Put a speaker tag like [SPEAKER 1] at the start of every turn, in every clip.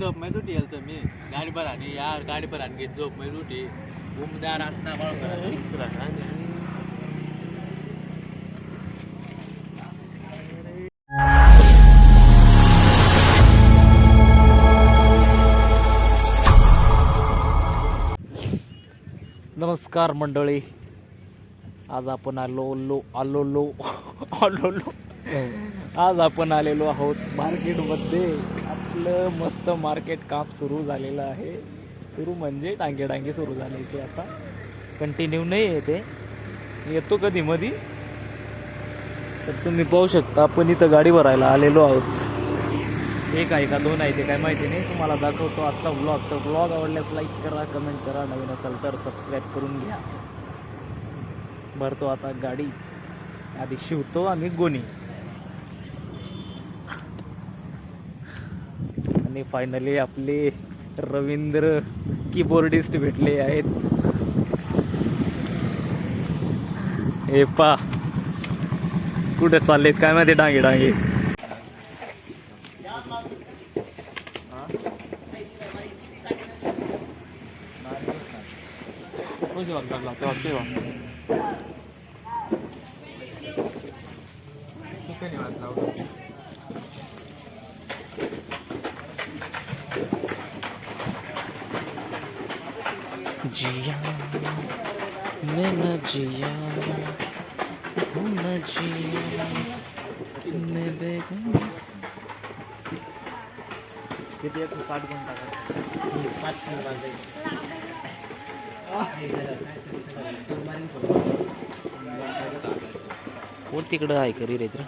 [SPEAKER 1] झोप माहिती उठी यायचं मी. गाडी पर आणि यार गाडी पर आणि घेत झोप माहिती उठी उमदार आत्ता
[SPEAKER 2] नमस्कार मंडळी. आज आपण आलो लो आलो लो आलो लो हो. आज आपण आलेलो आहोत मार्केटमध्ये. आपलं मस्त मार्केट काम सुरू झालेलं आहे. सुरू म्हणजे डांगे डांगे सुरू झाले ते आता. कंटिन्यू नाही आहे ते. येतो कधी मधी. तर तुम्ही पाहू शकता आपण इथं गाडी भरायला आलेलो आहोत. एक आहे का दोन आहे ते काय माहिती नाही. तुम्हाला दाखवतो आजचा ब्लॉग तर ब्लॉग आवडल्यास लाईक करा कमेंट करा. नवीन असेल तर सबस्क्राईब करून घ्या. भरतो आता गाडी. आधी शिवतो आम्ही गोणी. आणि फायनली आपले रवींद्र कीबोर्डिस्ट भेटले आहेत. हे पा. कुठे चाललेत? काय माहिती? डांगे डांगे. जिया हूँ न जिया मैं किती पाठ पाच टाकायचं पाच गुण टाकायचं तिकडं आहे करी रे तर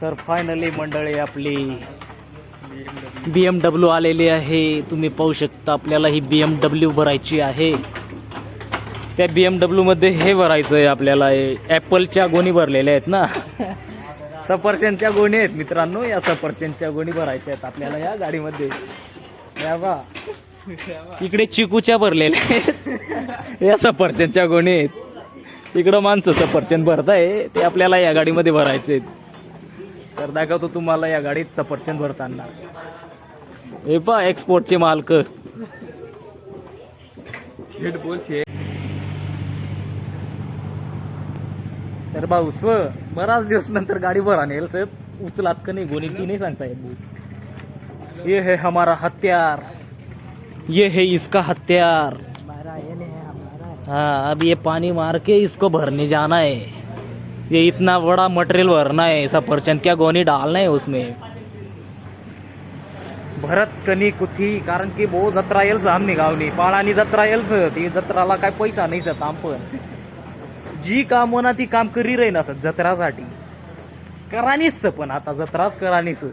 [SPEAKER 2] तर फायनली मंडळी आपली बी एम डब्ल्यू आलेली आहे. तुम्ही पाहू शकता आपल्याला ही बी एम डब्ल्यू भरायची आहे. त्या बी एम डब्ल्यूमध्ये हे भरायचं आहे आपल्याला. हे ॲपलच्या गोणी भरलेल्या आहेत ना. सफरचंदच्या गोणी आहेत मित्रांनो. या सफरचंदच्या गोणी भरायच्या आहेत आपल्याला या गाडीमध्ये. या बा. इकडे चिकूच्या भरलेल्या आहेत. या सफरचंदच्या गोणी आहेत. इकडं माणसं सफरचंद भरताय. ते आपल्याला या गाडीमध्ये भरायचे आहेत तर दाखवतो तुम्हाला या गाडीत सफरचंद भरताना. हे पा एक्सपोर्टचे मालक. तर भाऊ स्व बराच दिवस नंतर गाडी भरा नेल साहेब. उचलात का नाही गोणी ती नाही सांगता येत ये है हमारा हथियार ये है इसका हथियार हाँ अब ये पानी मार के इसको भरने जाना है. ये इतना बड़ा मटेरियल भरना है सफरचंद क्या गोनी डालना है उसमें? भरत कनी कुथी कारण की भो जत्रा येईल आम्ही गावनी. पाळानी जत्रा येईल ती जत्राला काय पैसा नाही सत आम पण. जी काम ना ती काम करी राही नसत जत्रासाठी. करानीच पण आता जत्राच करानीच.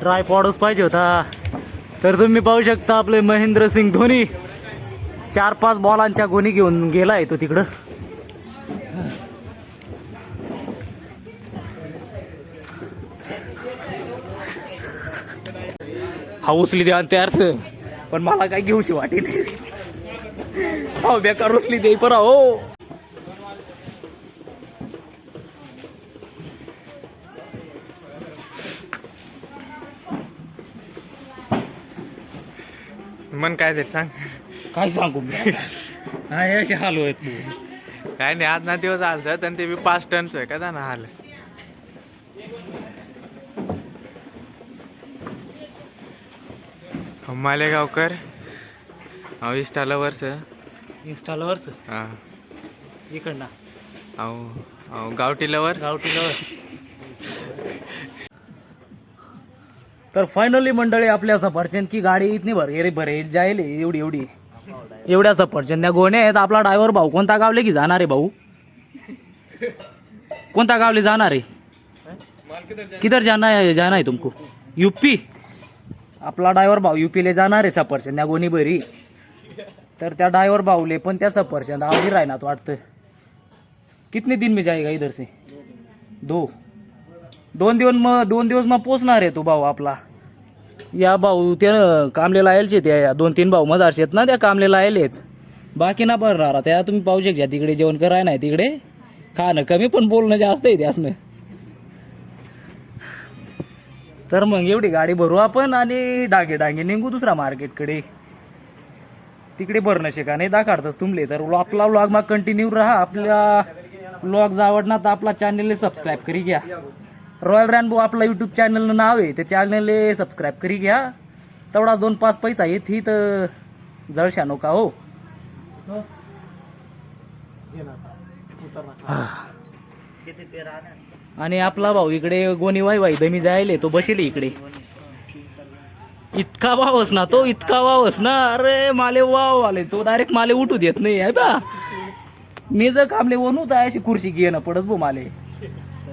[SPEAKER 2] ट्रायपॉडच पाहिजे होता. तर तुम्ही पाहू शकता आपले महेंद्र सिंग धोनी. चार पाच बॉलांच्या गोणी घेऊन गेलाय तो तिकडं. हा उचली द्या ते अर्थ. पण मला काय घेऊशी वाटी नाही. हो बेकार उचली दे परा हो.
[SPEAKER 3] मन काय ते सांग.
[SPEAKER 2] काय सांगू असे हाल भाऊ.
[SPEAKER 3] काय नाही आज ना दिवस आलत आणि ते बी पाच टनच आहे का जाणं हाल. मालेगावकर. अहो इष्टाला वर्ष
[SPEAKER 2] इन्स्टॉलवरच
[SPEAKER 3] हा.
[SPEAKER 2] इकडनं.
[SPEAKER 3] अहो हो, गावठी लवर
[SPEAKER 2] गावठी तर फायनली मंडळी आपल्या सफरचंद की गाडी इतनी भर रे भरे जाईल एवढी एवढी. एवढ्या सफरचंद गोण्या आहेत. आपला ड्रायव्हर भाऊ कोणता गावले की जाणार आहे भाऊ? कोणता गावले जाणार आहे? किधर जाना है जाना है तुमको? यूपी? आपला ड्रायव्हर भाऊ यूपीले जाणार आहे सफरचंद या गोणी भरी तर त्या ड्रायव्हर भाऊले पण त्या सफरचंद आवडी राहणार वाटतं. कितने दिन मी जाएगा इधर से? दो. दोन दिवस मग दोन दिवस मग पोचणार आहे तो भाऊ आपला. या भाऊ त्या कामलेला यायचे त्या दोन तीन भाऊ मजारचे आहेत ना त्या कामलेला आहेत. बाकी ना बरं राहणार. त्या तुम्ही पाहू शकता तिकडे जेवण कराय नाही तिकडे. खाणं कमी पण बोलणं जास्त आहे त्यासनं. तर मग एवढी गाडी भरू आपण आणि डागे डागे निघू दुसरा मार्केटकडे. तिकडे भरणं शिका नाही दाखवतच तुमले तर आपला व्लॉग मग कंटिन्यू राहा. आपल्या व्लॉग आवडणार तर आपला चॅनलला सबस्क्राईब करी घ्या. रॉयल रॅनबो आपला यूट्यूब चॅनलनं नाव आहे. त्या चॅनलला सबस्क्राईब करी घ्या. तेवढा दोन पाच पैसा येत ही तर जळशा नका हो. आणि आपला भाऊ इकडे गोणी वाई वाई दमी जायले तो बसेल इकडे इतका वावस ना तो इतका वावस ना अरे माले वाव आले तो डायरेक्ट माले उठू देत नाही आहे बा मी जर कामले वनू तर अशी खुर्ची घे ना पडत भो माले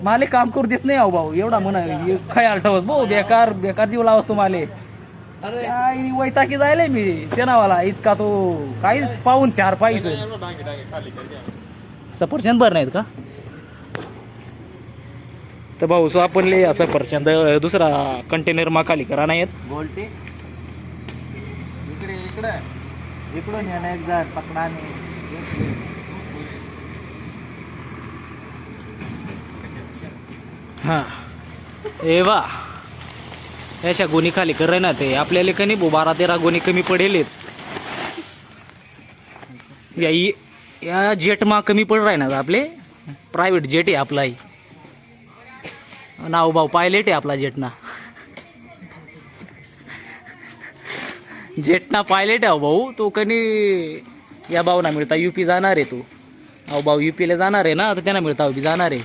[SPEAKER 2] माले काम करू देत नाही अहो भाऊ एवढा म्हणा हे खयाल ठेवस भाऊ बेकार बेकार जीव लावस तो माले काय वैताकी जायले मी तेनावाला इतका तो काही पाहून चार पाहिज सफरचंद भर नाहीत का तर भाऊ सो आपण ले असं सफरचंद दुसरा कंटेनर मा खाली करा नाहीत
[SPEAKER 1] गोल्टी इकडे इकडे. इकडून येणं एक जण पकडाने.
[SPEAKER 2] हा. ए वा. अशा गोणी खाली कर ना ते. आपल्याला भो बारा तेरा गोणी कमी पडेल या या जेटमा कमी पड राही ना आपले? प्रायव्हेट जेट आहे आपला ही. नाव भाऊ पायलट आहे आपला जेटना जेटना पायलट आहे भाऊ. तो कनी या भाऊना मिळता. युपी जाणार आहे तो. अहो भाऊ युपीला जाणार आहे ना तर त्यांना मिळता बी जाणार आहे.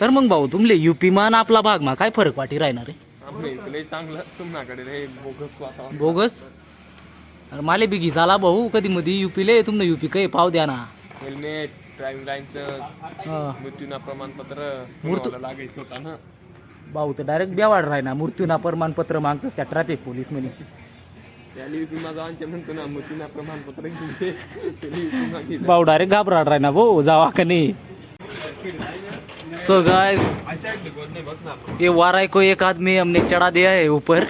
[SPEAKER 2] तर मग भाऊ तुमले युपी मान आपला भाग मा काय फरक वाटी राहणार आहे?
[SPEAKER 3] चांगलं
[SPEAKER 2] बोगस अरे माले बी घिसाला भाऊ. कधी मध्ये युपीले तुमनं युपी काही पाव द्या ना.
[SPEAKER 3] Helmet driving licence. मृत्यूना प्रमाणपत्र
[SPEAKER 2] मूर्त-
[SPEAKER 3] लागायचं होता ना?
[SPEAKER 2] भाऊ तर डायरेक्ट बेवाड राही ना. मृत्यूना प्रमाणपत्र मागतोस त्या ट्रॅफिक पोलीस म्हणे
[SPEAKER 3] म्हणतो ना मृत्यूना प्रमाणपत्र घेऊन
[SPEAKER 2] भाऊ डायरेक्ट घाबराट राही ना भाऊ जावा का नहीं? सो गाइस ये वाराई को एक आदमी हमने चढ़ा दिया है ऊपर।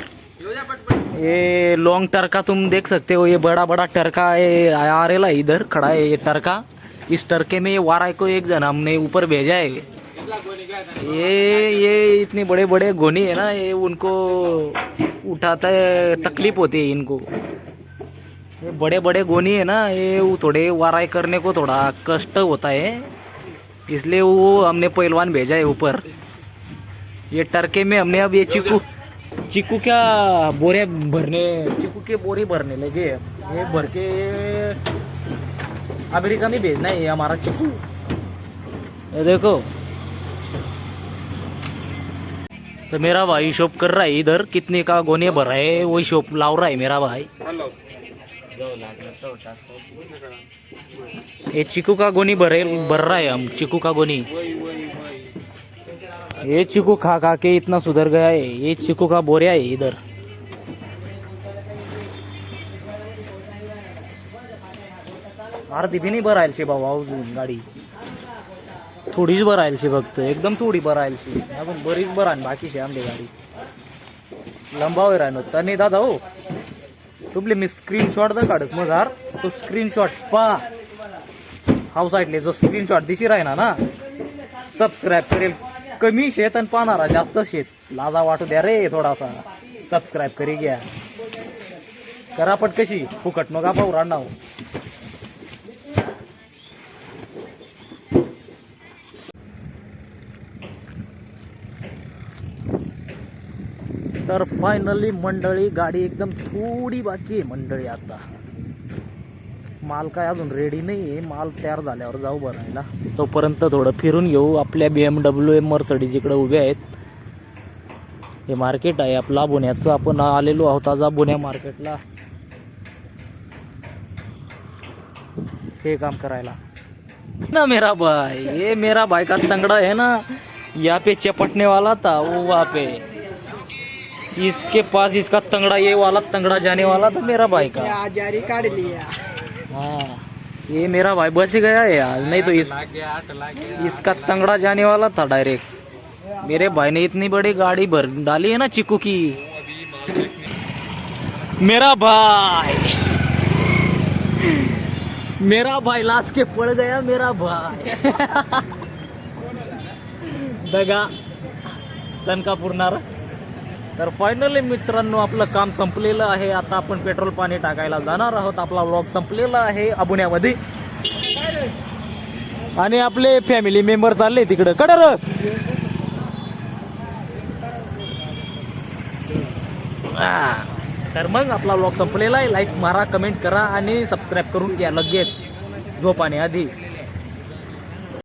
[SPEAKER 2] ये लॉन्ग टरका तुम देख सकते हो ये बड़ा बड़ा टरका है आ रेला है इधर खड़ा है ये टरका। इस टरके में ये वाराय को एक जन हमने ऊपर भेजा है। ये ये इतने बड़े बड़े गोनी है ना ये उनको उठाता है तकलीफ होती है इनको। ये बड़े बड़े गोनी है ना ये वो थोड़े वाराई करने को थोड़ा कष्ट होता है। इसलिए वो हमने पहलवान भेजा है ऊपर। ये टरके में हमने अब ये चिकू चिकू क्या बोरे भरने चिकू के बोरे भरने लगे ये भर के अमेरिका में भेजना है हमारा चिकू ये देखो। तो मेरा भाई शॉप कर रहा है इधर कितने का गोने भरा है वही शॉप लाव रहा है मेरा भाई। ये चिकू का गोनी भरे भर रहा है हम चिकू का गोनी। ये चिकू खा खा के इतना सुधर गया है ये चिकू का बोरिया है इधर। अर्धी बी नाही भरायला शे भाऊ अजून गाडी. थोडीच भरायला शे फक्त. एकदम थोडी भरायला शे अजून बरीच भरा बाकी शे आमची गाडी. लंबावर राहणं तने दादा हो. तुमले मी स्क्रीनशॉट तर काढत मजार. तो स्क्रीनशॉट पा. हाऊ साईडले जो स्क्रीनशॉट दिशी राहिना ना सबस्क्राईब करेल. कमी शेत आणि पाहणारा जास्त शेत. लाजा वाटू द्या रे थोडासा. सबस्क्राईब करी घ्या. करा पण कशी फुकट नका पाहू राहणार तर फायनली मंडळी गाडी एकदम थोडी बाकी आहे मंडळी आता. माल काय अजून रेडी नाही आहे माल तयार झाल्यावर जाऊ भरायला. तोपर्यंत थोडं फिरून घेऊ आपल्या B M W M Mercedes इकडे उभे आहेत. हे मार्केट आहे आपला बुण्याचं आपण आलेलो आहोत आज बुण्या मार्केटला हे काम करायला. ना मेरा भाई ये मेरा भाई का तंगड़ा है ना? यहाँ पे चपटने वाला था वो वहाँ पे इसके पास इसका तंगड़ा ये वाला तंगड़ा जाने वाला था मेरा भाई का।
[SPEAKER 4] जारी काढ लिया।
[SPEAKER 2] हाँ ये मेरा भाई बच गया है यार नहीं तो इस इसका तंगड़ा जाने वाला था डायरेक्ट मेरे भाई ने इतनी बड़ी गाड़ी भर डाली है ना चिकू की। मेरा भाई। मेरा भाई लास्ट के पड़ गया मेरा भाई। दगा चणका पुरणार तर फायनली मित्रांनो आपलं काम संपलेलं आहे. आता आपण पेट्रोल पाणी टाकायला जाणार आहोत. आपला व्लॉग संपलेला आहे अबुण्यामध्ये. आणि आपले फॅमिली मेंबर चालले तिकडं. कडर तर मग आपला व्लॉग संपलेला आहे. लाईक मारा कमेंट करा आणि सबस्क्राईब करून घ्या लगेच. झोपाने आधी.